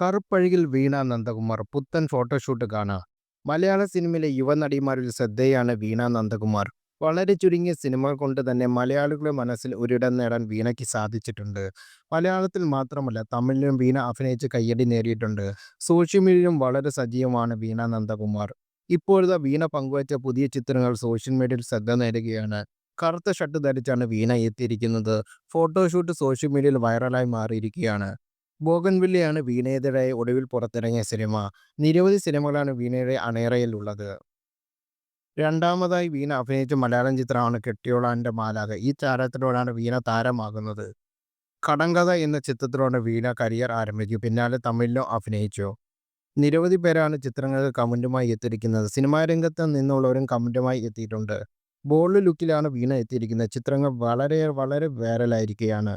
കറുപ്പഴകിൽ വീണ നന്ദകുമാർ പുത്തൻ ഫോട്ടോഷൂട്ട് കാണാം. മലയാള സിനിമയിലെ യുവനടിമാരിൽ ശ്രദ്ധേയാണ് വീണ നന്ദകുമാർ. വളരെ ചുരുങ്ങിയ സിനിമകൾ കൊണ്ട് തന്നെ മലയാളികളുടെ മനസ്സിൽ ഒരിടം നേടാൻ വീണയ്ക്ക് സാധിച്ചിട്ടുണ്ട്. മലയാളത്തിൽ മാത്രമല്ല തമിഴിലും വീണ അഭിനയിച്ച് കയ്യടി നേടിയിട്ടുണ്ട്. സോഷ്യൽ മീഡിയയിലും വളരെ സജീവമാണ് വീണ നന്ദകുമാർ. ഇപ്പോഴത്തെ വീണ പങ്കുവച്ച പുതിയ ചിത്രങ്ങൾ സോഷ്യൽ മീഡിയയിൽ ശ്രദ്ധ നേടുകയാണ്. കറുത്ത ഷർട്ട് ധരിച്ചാണ് വീണ എത്തിയിരിക്കുന്നത്. ഫോട്ടോഷൂട്ട് സോഷ്യൽ മീഡിയയിൽ വൈറലായി മാറിയിരിക്കുകയാണ്. ബോഗൻവില്ലയാണ് വീണയുടെ ഒടുവിൽ പുറത്തിറങ്ങിയ സിനിമ. നിരവധി സിനിമകളാണ് വീണയുടെ ഉള്ളത്. രണ്ടാമതായി വീണ അഭിനയിച്ച മലയാളം ചിത്രമാണ് കെട്ടിയോളാന്റെ മാലാക ഈ താരത്തിലൂടെയാണ് വീണ താരമാകുന്നത്. കടങ്കഥ എന്ന ചിത്രത്തിലൂടെ വീണ കരിയർ ആരംഭിച്ചു. പിന്നാലെ തമിഴിലും അഭിനയിച്ചു. നിരവധി പേരാണ് ചിത്രങ്ങൾക്ക് കമന്റുമായി എത്തിയിരിക്കുന്നത്. സിനിമാ രംഗത്ത് നിന്നുള്ളവരും കമന്റുമായി എത്തിയിട്ടുണ്ട്. ബോൾഡ് ലുക്കിലാണ് വീണ എത്തിയിരിക്കുന്നത്. ചിത്രങ്ങൾ വളരെ വളരെ വൈറലായിരിക്കുകയാണ്.